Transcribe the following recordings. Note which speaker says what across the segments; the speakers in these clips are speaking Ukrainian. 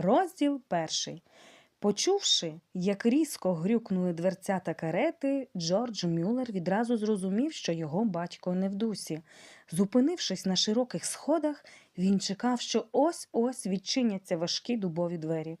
Speaker 1: Розділ перший. Почувши, як різко грюкнули дверцята карети, Джордж Мюллер відразу зрозумів, що його батько не в дусі. Зупинившись на широких сходах, він чекав, що ось-ось відчиняться важкі дубові двері.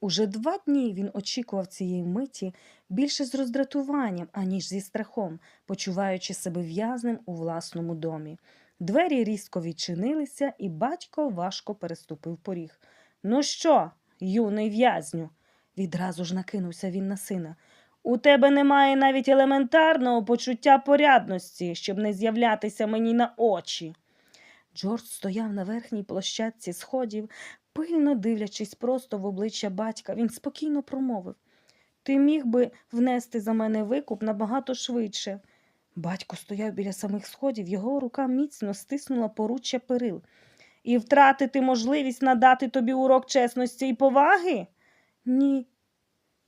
Speaker 1: Уже два дні він очікував цієї миті більше з роздратуванням, аніж зі страхом, почуваючи себе в'язним у власному домі. Двері різко відчинилися, і батько важко переступив поріг. Ну що, юний в'язню? Відразу ж накинувся він на сина. У тебе немає навіть елементарного почуття порядності, щоб не з'являтися мені на очі. Джордж стояв на верхній площадці сходів, пильно дивлячись просто в обличчя батька, він спокійно промовив Ти міг би внести за мене викуп набагато швидше. Батько стояв біля самих сходів, його рука міцно стиснула поруччя перил. І втратити можливість надати тобі урок чесності і поваги? Ні.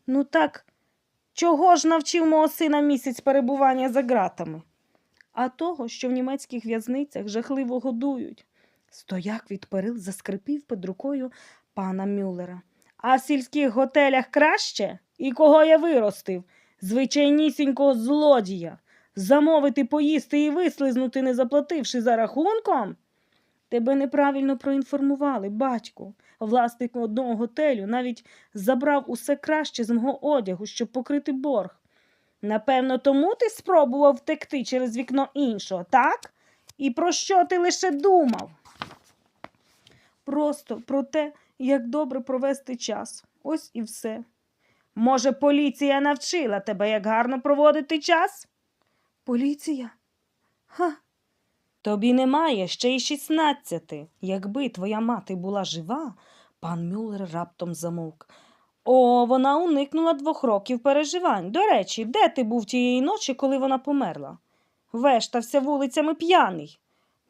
Speaker 1: Ну так, чого ж навчив мого сина місяць перебування за ґратами? А того, що в німецьких в'язницях жахливо годують. Стояк від перил заскрипів під рукою пана Мюллера. А в сільських готелях краще? І кого я виростив? Звичайнісінького злодія. Замовити поїсти і вислизнути, не заплативши за рахунком? Тебе неправильно проінформували, батьку. Власник одного готелю навіть забрав усе краще з мого одягу, щоб покрити борг. Напевно, тому ти спробував втекти через вікно іншого, так? І про що ти лише думав? Просто про те, як добре провести час. Ось і все. Може, поліція навчила тебе, як гарно проводити час? Поліція? Ха. Тобі немає ще й шістнадцяти. Якби твоя мати була жива, пан Мюллер раптом замовк. О, вона уникнула двох років переживань. До речі, де ти був тієї ночі, коли вона померла? Вештався вулицями п'яний.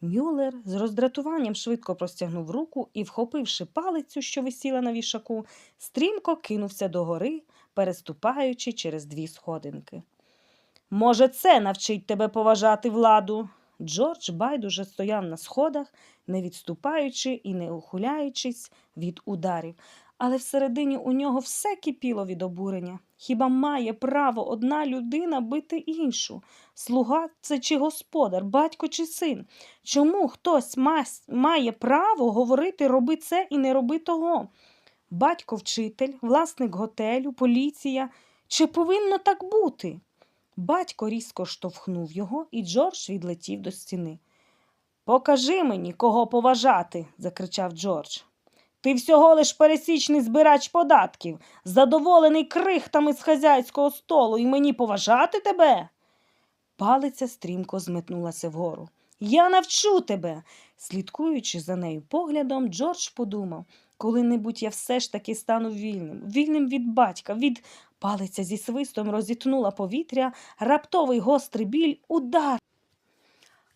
Speaker 1: Мюллер з роздратуванням швидко простягнув руку і, вхопивши палицю, що висіла на вішаку, стрімко кинувся догори, переступаючи через дві сходинки. Може, це навчить тебе поважати владу? Джордж байдуже стояв на сходах, не відступаючи і не ухиляючись від ударів, але всередині у нього все кипіло від обурення. Хіба має право одна людина бити іншу? Слуга це чи господар, батько чи син? Чому хтось має право говорити роби це і не роби того? Батько вчитель, власник готелю, поліція. Чи повинно так бути? Батько різко штовхнув його, і Джордж відлетів до стіни. Покажи мені, кого поважати, закричав Джордж. Ти всього лиш пересічний збирач податків, задоволений крихтами з хазяйського столу, і мені поважати тебе. Палиця стрімко зметнулася вгору. Я навчу тебе. Слідкуючи за нею поглядом, Джордж подумав, коли-небудь я все ж таки стану вільним, вільним від батька, від палиця зі свистом розітнула повітря, раптовий гострий біль, удар.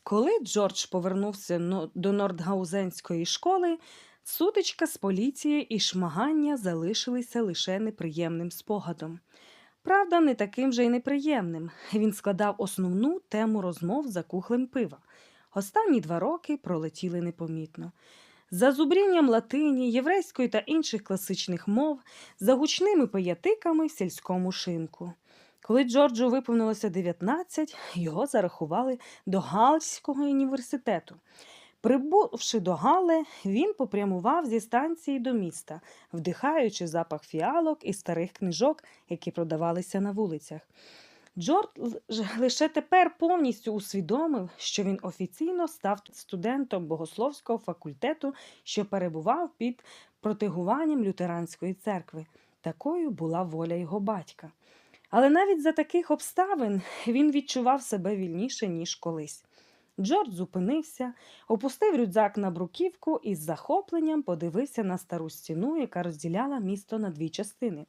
Speaker 1: Коли Джордж повернувся до Нордгаузенської школи, сутичка з поліцією і шмагання залишилися лише неприємним спогадом. Правда, не таким же й неприємним. Він складав основну тему розмов за кухлем пива. Останні два роки пролетіли непомітно. За зубрінням латині, єврейської та інших класичних мов, за гучними пиятиками в сільському шинку. Коли Джорджу виповнилося 19, його зарахували до Галського університету. Прибувши до Гале, він попрямував зі станції до міста, вдихаючи запах фіалок і старих книжок, які продавалися на вулицях. Джордж лише тепер повністю усвідомив, що він офіційно став студентом богословського факультету, що перебував під протигуванням лютеранської церкви. Такою була воля його батька. Але навіть за таких обставин він відчував себе вільніше, ніж колись. Джордж зупинився, опустив рюкзак на бруківку і з захопленням подивився на стару стіну, яка розділяла місто на дві частини.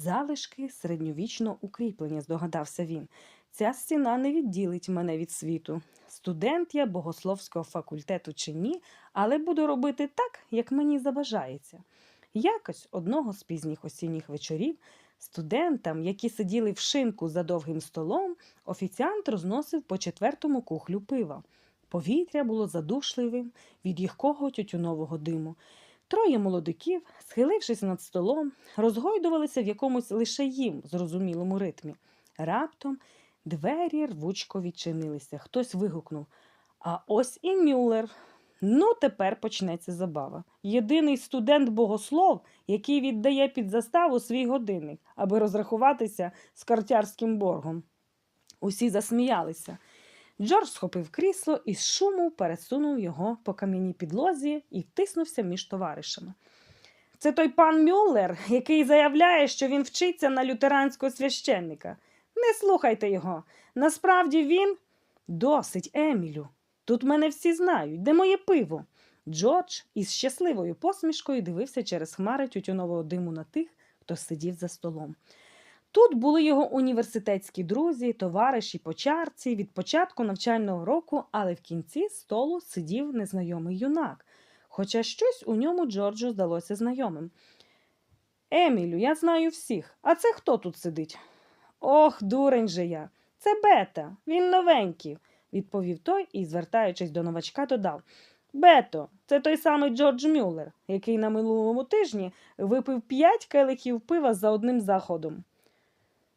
Speaker 1: Залишки середньовічного укріплення, здогадався він. Ця стіна не відділить мене від світу. Студент я богословського факультету чи ні, але буду робити так, як мені забажається. Якось одного з пізніх осінніх вечорів студентам, які сиділи в шинку за довгим столом, офіціант розносив по четвертому кухлю пива. Повітря було задушливим від їхкого тютюнового диму. Троє молодиків, схилившись над столом, розгойдувалися в якомусь лише їм зрозумілому ритмі. Раптом двері рвучко відчинилися. Хтось вигукнув А ось і Мюллер. Ну, тепер почнеться забава. Єдиний студент богослов, який віддає під заставу свій годинник, аби розрахуватися з картярським боргом. Усі засміялися. Джордж схопив крісло і з шуму пересунув його по кам'яній підлозі і втиснувся між товаришами. Це той пан Мюллер, який заявляє, що він вчиться на лютеранського священника. Не слухайте його. Насправді він досить, Емілю. Тут мене всі знають. Де моє пиво? Джордж із щасливою посмішкою дивився через хмари тютюнового диму на тих, хто сидів за столом. Тут були його університетські друзі, товариші по чарці від початку навчального року, але в кінці столу сидів незнайомий юнак, хоча щось у ньому Джорджу здалося знайомим. Емілю, я знаю всіх. А це хто тут сидить? Ох, дурень же я. Це Бета, він новенький, відповів той і, звертаючись до новачка, додав. Бето, це той самий Джордж Мюллер, який на минулому тижні випив п'ять келихів пива за одним заходом.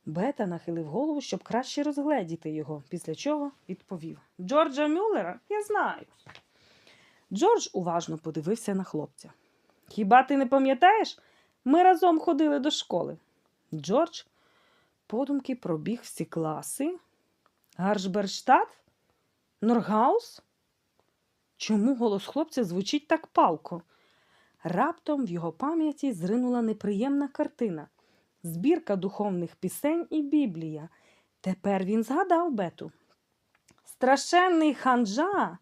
Speaker 1: Бета нахилив голову, щоб краще розгледіти його, після чого відповів Джорджа Мюллера я знаю. Джордж уважно подивився на хлопця. Хіба ти не пам'ятаєш? Ми разом ходили до школи. Джордж подумки пробіг всі класи. Гаршберштадт? Норгаус? Чому голос хлопця звучить так палко? Раптом в його пам'яті зринула неприємна картина збірка духовних пісень і Біблія. Тепер він згадав Бету. Страшенний ханжа,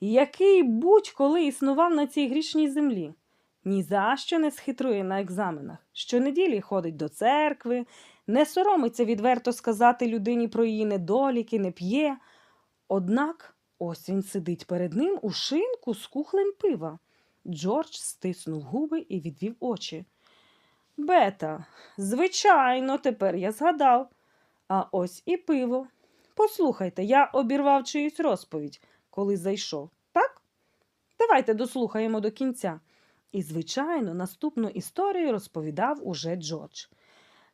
Speaker 1: який будь-коли існував на цій грішній землі. Ні за що не схитрує на екзаменах. Щонеділі ходить до церкви, не соромиться відверто сказати людині про її недоліки, не п'є. Однак ось він сидить перед ним у шинку з кухлем пива. Джордж стиснув губи і відвів очі. Бета, звичайно, тепер я згадав. А ось і пиво. Послухайте, я обірвав чиюсь розповідь, коли зайшов, так? Давайте дослухаємо до кінця. І, звичайно, наступну історію розповідав уже Джордж.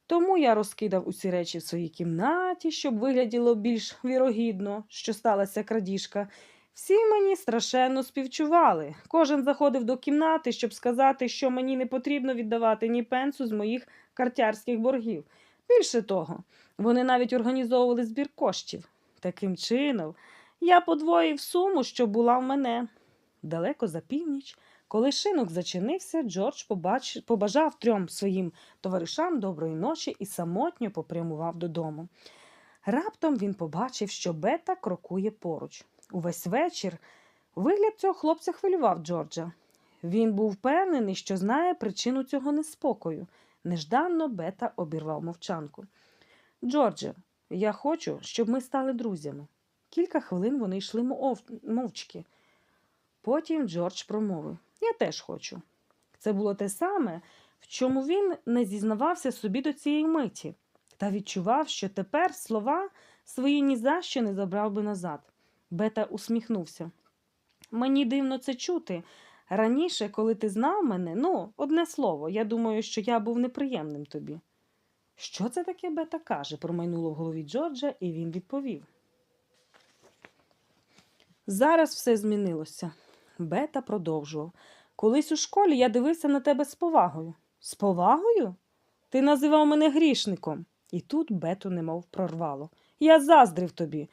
Speaker 1: Тому я розкидав усі речі в своїй кімнаті, щоб вигляділо більш вірогідно, що сталася крадіжка. Всі мені страшенно співчували. Кожен заходив до кімнати, щоб сказати, що мені не потрібно віддавати ні пенсу з моїх картярських боргів. Більше того, вони навіть організовували збір коштів. Таким чином, я подвоїв суму, що була в мене. Далеко за північ, коли шинок зачинився, Джордж побажав трьом своїм товаришам доброї ночі і самотньо попрямував додому. Раптом він побачив, що Бета крокує поруч. Увесь вечір вигляд цього хлопця хвилював Джорджа. Він був впевнений, що знає причину цього неспокою. Нежданно Бета обірвав мовчанку. Джордже, я хочу, щоб ми стали друзями. Кілька хвилин вони йшли мов- мовчки. Потім Джордж промовив Я теж хочу. Це було те саме, в чому він не зізнавався собі до цієї миті, та відчував, що тепер слова свої ні за що не забрав би назад. Бета усміхнувся. Мені дивно це чути. Раніше, коли ти знав мене, ну, одне слово, я думаю, що я був неприємним тобі. Що це таке Бета каже? промайнуло в голові Джорджа, і він відповів. Зараз все змінилося. Бета продовжував. Колись у школі я дивився на тебе з повагою. З повагою? Ти називав мене грішником. І тут Бету немов прорвало. Я заздрив тобі.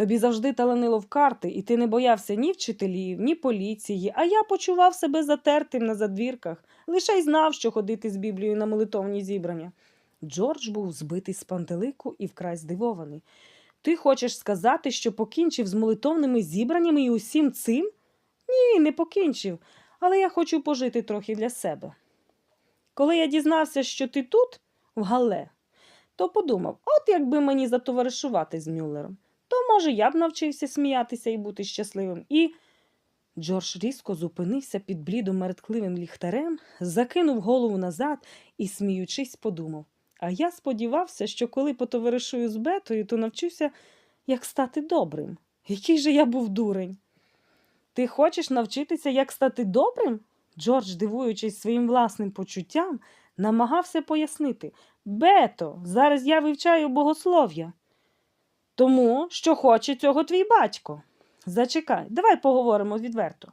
Speaker 1: Тобі завжди таланило в карти, і ти не боявся ні вчителів, ні поліції, а я почував себе затертим на задвірках, лише й знав, що ходити з Біблією на молитовні зібрання. Джордж був збитий з пантелику і вкрай здивований. Ти хочеш сказати, що покінчив з молитовними зібраннями і усім цим? Ні, не покінчив, але я хочу пожити трохи для себе. Коли я дізнався, що ти тут, в Гале, то подумав, от якби мені затоваришувати з Мюллером, то, може, я б навчився сміятися і бути щасливим. І. Джордж різко зупинився під блідо мерткливим ліхтарем, закинув голову назад і, сміючись, подумав. А я сподівався, що коли потоваришую з Бетою, то навчуся, як стати добрим. Який же я був дурень. Ти хочеш навчитися, як стати добрим? Джордж, дивуючись своїм власним почуттям, намагався пояснити Бето, зараз я вивчаю богослов'я. Тому, що хоче цього твій батько. Зачекай, давай поговоримо відверто.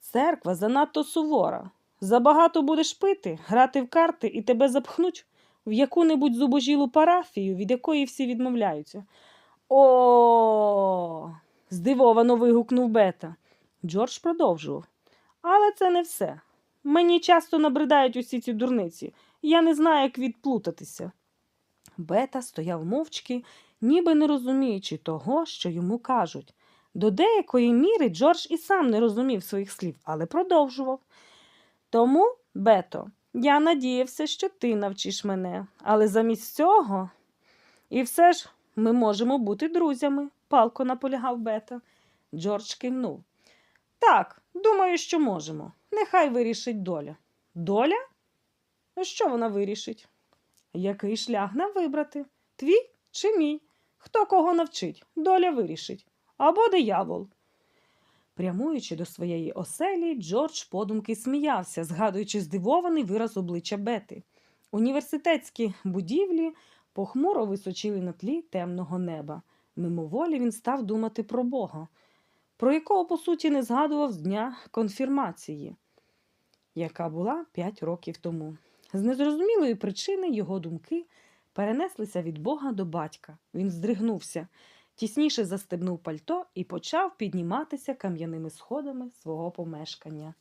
Speaker 1: Церква занадто сувора. Забагато будеш пити, грати в карти і тебе запхнуть в яку-небудь зубожілу парафію, від якої всі відмовляються. О. здивовано вигукнув Бета. Джордж продовжував. Але це не все. Мені часто набридають усі ці дурниці. Я не знаю, як відплутатися. Бета стояв мовчки, ніби не розуміючи того, що йому кажуть. До деякої міри Джордж і сам не розумів своїх слів, але продовжував. Тому, Бето, я надіявся, що ти навчиш мене, але замість цього. І все ж ми можемо бути друзями, палко наполягав Бета. Джордж кивнув. Так, думаю, що можемо. Нехай вирішить доля. Доля? Що вона вирішить? Який шлях нам вибрати? Твій чи мій? Хто кого навчить? Доля вирішить. Або диявол. Прямуючи до своєї оселі, Джордж подумки сміявся, згадуючи здивований вираз обличчя Бети. Університетські будівлі похмуро височили на тлі темного неба. Мимоволі він став думати про Бога, про якого, по суті, не згадував з дня конфірмації, яка була п'ять років тому. З незрозумілої причини його думки перенеслися від Бога до батька. Він здригнувся, тісніше застебнув пальто і почав підніматися кам'яними сходами свого помешкання.